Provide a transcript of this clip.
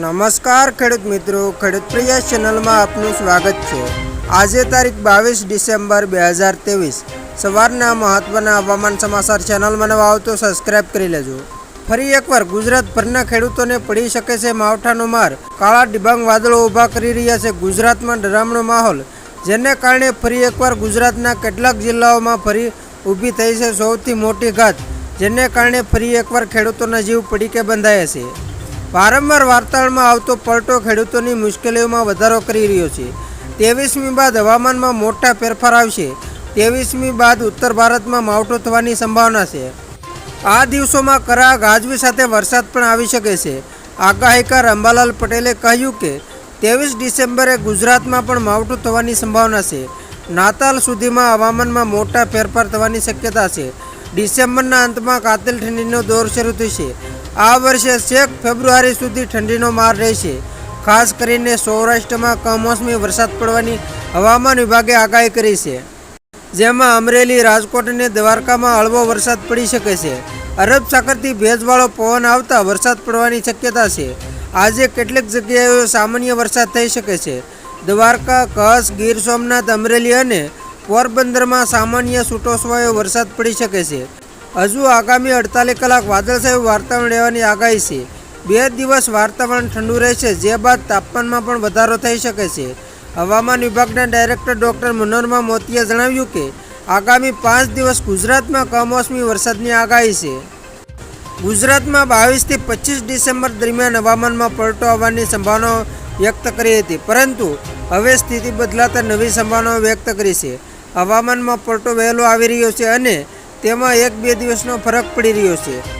નમસ્કાર ખેડૂત મિત્રો, ખેડૂત પ્રિય ચેનલમાં આપનું સ્વાગત છે. આજે તારીખ બાવીસ ડિસેમ્બર બે હજાર ત્રેવીસ. સવારના મહત્ત્વના હવામાન સમાચાર ચેનલમાં નવા આવતો સબસ્ક્રાઇબ કરી લેજો. ફરી એકવાર ગુજરાતભરના ખેડૂતોને પડી શકે છે માવઠાનો માર. કાળા ડિબાંગ વાદળો ઊભા કરી રહ્યા છે ગુજરાતમાં ડરામણો માહોલ, જેને કારણે ફરી એકવાર ગુજરાતના કેટલાક જિલ્લાઓમાં ફરી ઊભી થઈ છે સૌથી મોટી ઘાત, જેને કારણે ફરી એકવાર ખેડૂતોના જીવ પડીકે બંધાયા છે. વારંવાર વાર્તાળમાં આવતો પલટો ખેડૂતોની મુશ્કેલીઓમાં વધારો કરી રહ્યો છે. ત્રેવીસમી બાદ હવામાનમાં મોટા ફેરફાર આવશે. ત્રેવીસમી બાદ ઉત્તર ભારતમાં માવઠો થવાની સંભાવના છે. આ દિવસોમાં કરા ગાજવી સાથે વરસાદ પણ આવી શકે છે. આગાહીકાર અંબાલાલ પટેલે કહ્યું કે, ત્રેવીસ ડિસેમ્બરે ગુજરાતમાં પણ માવઠું થવાની સંભાવના છે. નાતાલ સુધીમાં હવામાનમાં મોટા ફેરફાર થવાની શક્યતા છે. ડિસેમ્બરના અંતમાં કાતિલ ઠંડીનો દોર શરૂ થશે. આ વર્ષે છેક ફેબ્રુઆરી સુધી ઠંડીનો માર રહેશે. ખાસ કરીને સૌરાષ્ટ્રમાં કમોસમી વરસાદ પડવાની હવામાન વિભાગે આગાહી કરી છે. જેમાં અમરેલી, રાજકોટ અને દ્વારકામાં હળવો વરસાદ પડી શકે છે. અરબ સાગરથી ભેજવાળો પવન આવતા વરસાદ પડવાની શક્યતા છે. આજે કેટલીક જગ્યાએ સામાન્ય વરસાદ થઈ શકે છે. દ્વારકા, કચ્છ, ગીર સોમનાથ, અમરેલી અને પોરબંદરમાં સામાન્ય છૂટોછવાયો વરસાદ પડી શકે છે. હજુ આગામી અડતાલીસ કલાક વાદળછાયું વાતાવરણ રહેવાની આગાહી છે. બે દિવસ વાતાવરણ ઠંડુ રહેશે, જે બાદ તાપમાનમાં પણ વધારો થઈ શકે છે. હવામાન વિભાગના ડાયરેક્ટર ડૉક્ટર મનોરમા મોતીએ જણાવ્યું કે, આગામી પાંચ દિવસ ગુજરાતમાં કમોસમી વરસાદની આગાહી છે. ગુજરાતમાં બાવીસથી પચીસ ડિસેમ્બર દરમિયાન હવામાનમાં પલટો આવવાની સંભાવનાઓ વ્યક્ત કરી હતી, પરંતુ હવે સ્થિતિ બદલાતા નવી સંભાવનાઓ વ્યક્ત કરી છે. હવામાનમાં પલટો વહેલો આવી રહ્યો છે અને તેમાં એક બે દિવસનો ફરક પડી રહ્યો છે.